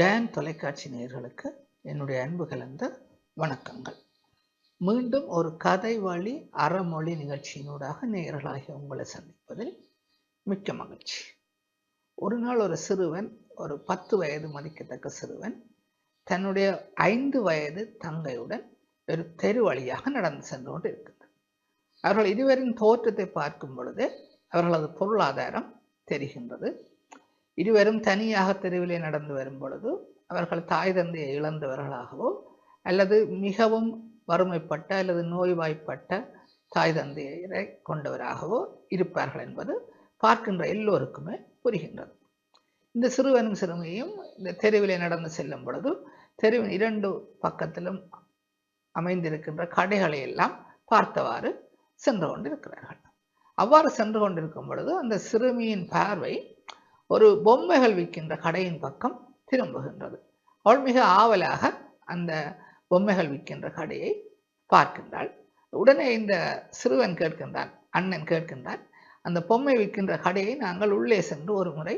Tan தொலைக்காட்சி நேயர்களுக்கு என்னுடைய அன்பு கலந்த வணக்கங்கள். மீண்டும் ஒரு கதை வழி அறமொழி நிகழ்ச்சியினூடாக நேயர்களாகிய உங்களை சந்திப்பதில் மிக்க மகிழ்ச்சி. ஒரு நாள் ஒரு சிறுவன் ஒரு பத்து வயது மதிக்கத்தக்க சிறுவன் தன்னுடைய ஐந்து வயது தங்கையுடன் ஒரு தெரு வழியாக நடந்து சென்று கொண்டு இருக்கின்றார் அவர்கள் இருவரின் தோற்றத்தை பார்க்கும் பொழுது அவர்களது பொருளாதாரம் தெரிகின்றது. இருவரும் தனியாக தெருவிலே நடந்து வரும் பொழுது அவர்கள் தாய் தந்தையை இழந்தவர்களாகவோ அல்லது மிகவும் வறுமைப்பட்ட அல்லது நோய்வாய்ப்பட்ட தாய் தந்தையரை கொண்டவராகவோ இருப்பார்கள் என்பது பார்க்கின்ற எல்லோருக்குமே புரிகின்றது. இந்த சிறுவனும் சிறுமியும் இந்த தெருவிலே நடந்து செல்லும் பொழுது தெருவின் இரண்டு பக்கத்திலும் அமைந்திருக்கின்ற கடைகளை எல்லாம் பார்த்தவாறு சென்று கொண்டிருக்கிறார்கள். அவ்வாறு சென்று கொண்டிருக்கும் பொழுது அந்த சிறுமியின் பார்வை ஒரு பொம்மைகள் விற்கின்ற கடையின் பக்கம் திரும்புகின்றது. அவள் மிக ஆவலாக அந்த பொம்மைகள் விற்கின்ற கடையை பார்க்கின்றாள். உடனே இந்த சிறுவன் கேட்கின்றான் அண்ணன் கேட்கின்றான் அந்த பொம்மை விற்கின்ற கடையை நாங்கள் உள்ளே சென்று ஒரு முறை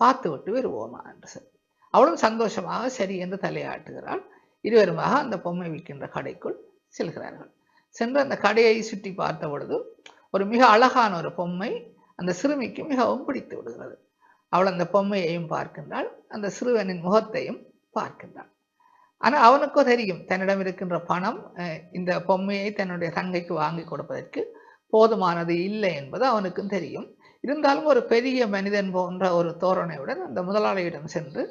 பார்த்துவிட்டு வருவோமா என்று சொல்லி. அவளும் சந்தோஷமாக சரி என்று தலையாட்டுகிறாள். இருவருமாக அந்த பொம்மை விற்கின்ற கடைக்குள் செல்கிறார்கள். சென்று அந்த கடையை சுற்றி பார்த்த பொழுது ஒரு மிக அழகான ஒரு பொம்மை அந்த சிறுமிக்கு மிகவும் பிடித்து விடுகிறது. அவள் அந்த பொம்மையையும் பார்க்கின்றாள் அந்த சிறுவனின் முகத்தையும் பார்க்கின்றாள். ஆனால் அவனுக்கோ தெரியும் தன்னிடம் இருக்கின்ற பணம் இந்த பொம்மையை தன்னுடைய தங்கைக்கு வாங்கி கொடுப்பதற்கு போதுமானது இல்லை என்பது அவனுக்கும் தெரியும். இருந்தாலும் ஒரு பெரிய மனிதன் போன்ற ஒரு தோரணையுடன் அந்த முதலாளியிடம் சென்று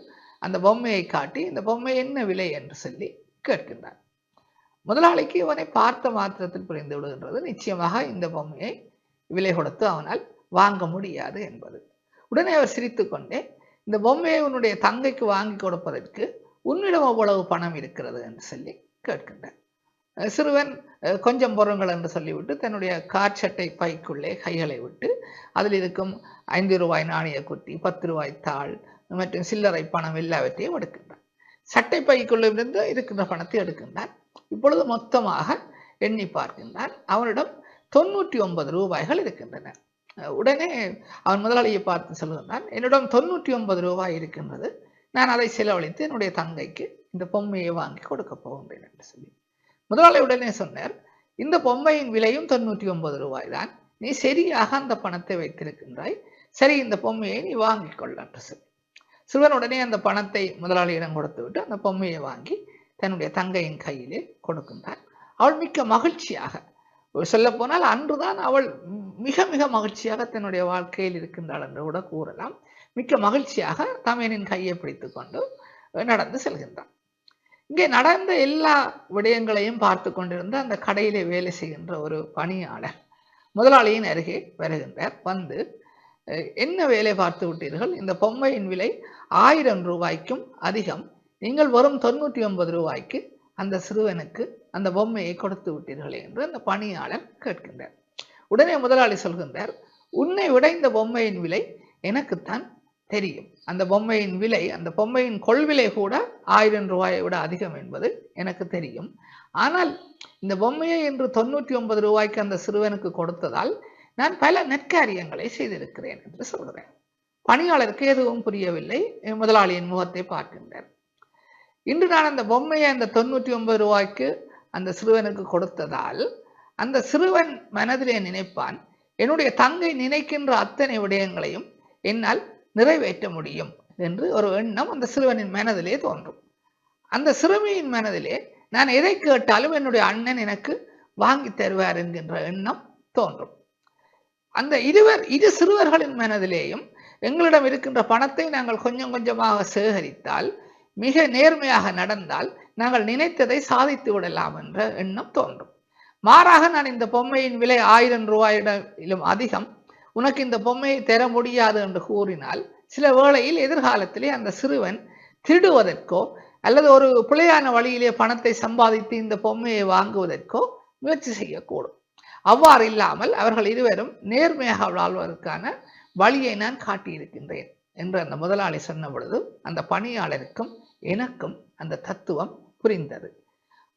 அந்த பொம்மையை காட்டி இந்த பொம்மை என்ன விலை என்று சொல்லி கேட்கின்றான். முதலாளிக்கு இவனை பார்த்த மாத்திரத்தில் புரிந்து விடுகின்றது நிச்சயமாக இந்த பொம்மையை விலை கொடுத்து அவனால் வாங்க முடியாது என்பது. உடனே அவர் சிரித்து கொண்டே இந்த பொம்மையை உன்னுடைய தங்கைக்கு வாங்கி கொடுப்பதற்கு உன்னிடம் அவ்வளவு பணம் இருக்கிறது என்று சொல்லி கேட்கின்றார். சிறுவன் கொஞ்சம் பொருங்கள் என்று சொல்லிவிட்டு தன்னுடைய காற்சட்டை பைக்குள்ளே கைகளை விட்டு அதில் இருக்கும் ஐந்து ரூபாய் நாணய குட்டி பத்து ரூபாய் தாள் மற்றும் சில்லறை பணம் எல்லாவற்றையும் எடுக்கின்றான். சட்டை பைக்குள்ளே இருந்து இருக்கின்ற பணத்தை எடுக்கின்றான். இப்பொழுது மொத்தமாக எண்ணி பார்க்கின்றான். அவனிடம் தொண்ணூற்றி ஒன்பது ரூபாய்கள் இருக்கின்றன. உடனே அவன் முதலாளியை பார்த்து சொல்லுகின்றான் என்னிடம் தொண்ணூற்றி ஒன்பது ரூபாய் இருக்கின்றது. நான் அதை செலவழித்து என்னுடைய தங்கைக்கு இந்த பொம்மையை வாங்கி கொடுக்க போகின்றேன் என்று சொல்லி. முதலாளி உடனே சொன்னார் இந்த பொம்மையின் விலையும் தொண்ணூற்றி ஒன்பது ரூபாய் தான். நீ சரியாக அந்த பணத்தை வைத்திருக்கின்றாய். சரி இந்த பொம்மையை நீ வாங்கிக் கொள்ள என்று சொல்லி. சிறுவன் உடனே அந்த பணத்தை முதலாளியிடம் கொடுத்து விட்டு அந்த பொம்மையை வாங்கி தன்னுடைய தங்கையின் கையிலே கொடுக்கின்றான். அவள் மிக்க மகிழ்ச்சியாக சொல்லப்போனால் அன்றுதான் அவள் மிக மிக மகிழ்ச்சியாக தன்னுடைய வாழ்க்கையில் இருக்கின்றாள் என்று கூட கூறலாம். மிக்க மகிழ்ச்சியாக தமையனின் கையை பிடித்து கொண்டு நடந்து செல்கின்றான். இங்கே நடந்த எல்லா விடயங்களையும் பார்த்து கொண்டிருந்த அந்த கடையிலே வேலை செய்கின்ற ஒரு பணியாளர் முதலாளியின் அருகே வருகின்றார். வந்து என்ன வேலை பார்த்து விட்டீர்கள்? இந்த பொம்மையின் விலை ஆயிரம் ரூபாய்க்கும் அதிகம். நீங்கள் வரும் தொண்ணூற்றி ஒன்பது ரூபாய்க்கு அந்த சிறுவனுக்கு அந்த பொம்மையை கொடுத்து விட்டீர்களே என்று அந்த பணியாளர் கேட்கின்றார். உடனே முதலாளி சொல்கின்றார் உன்னை விட இந்த பொம்மையின் விலை எனக்குத்தான் தெரியும். அந்த பொம்மையின் விலை அந்த பொம்மையின் கொள்விலை கூட ஆயிரம் ரூபாயை விட அதிகம் என்பது எனக்கு தெரியும். ஆனால் இந்த பொம்மையை இன்று தொண்ணூற்றி ஒன்பது ரூபாய்க்கு அந்த சிறுவனுக்கு கொடுத்ததால் நான் பல நெற்காரியங்களை செய்திருக்கிறேன் என்று சொல்கிறேன் பணியாளருக்கு எதுவும் புரியவில்லை. முதலாளியின் முகத்தை பார்க்கின்றார். இன்று நான் அந்த பொம்மையை அந்த தொண்ணூற்றி ஒன்பது ரூபாய்க்கு அந்த சிறுவனுக்கு கொடுத்ததால் அந்த சிறுவன் மனதிலே நினைப்பான் என்னுடைய தங்கை நினைக்கின்ற அத்தனை விடயங்களையும் என்னால் நிறைவேற்ற முடியும் என்று ஒரு எண்ணம் அந்த சிறுவனின் மனதிலே தோன்றும். அந்த சிறுமியின் மனதிலே நான் எதை கேட்டாலும் என்னுடைய அண்ணன் எனக்கு வாங்கி தருவார் என்கின்ற எண்ணம் தோன்றும். அந்த இருவர் இரு சிறுவர்களின் மனதிலேயும் எங்களிடம் இருக்கின்ற பணத்தை நாங்கள் கொஞ்சம் கொஞ்சமாக சேகரித்தால் மிக நேர்மையாக நடந்தால் நாங்கள் நினைத்ததை சாதித்து விடலாம் என்ற எண்ணம் தோன்றும். மாறாக நான் இந்த பொம்மையின் விலை ஆயிரம் ரூபாயிடம் அதிகம். உனக்கு இந்த பொம்மையை தர முடியாது என்று கூறினால் சில வேளையில் எதிர்காலத்திலே அந்த சிறுவன் திருடுவதற்கோ அல்லது ஒரு பிழையான வழியிலே பணத்தை சம்பாதித்து இந்த பொம்மையை வாங்குவதற்கோ முயற்சி செய்யக்கூடும். அவ்வாறு இல்லாமல் அவர்கள் இருவரும் நேர்மையாக வாழ்வதற்கான வழியை நான் காட்டியிருக்கின்றேன் என்று அந்த முதலாளி சொன்ன பொழுது அந்த பணியாளருக்கும் எனக்கும் அந்த தத்துவம் புரிந்தது.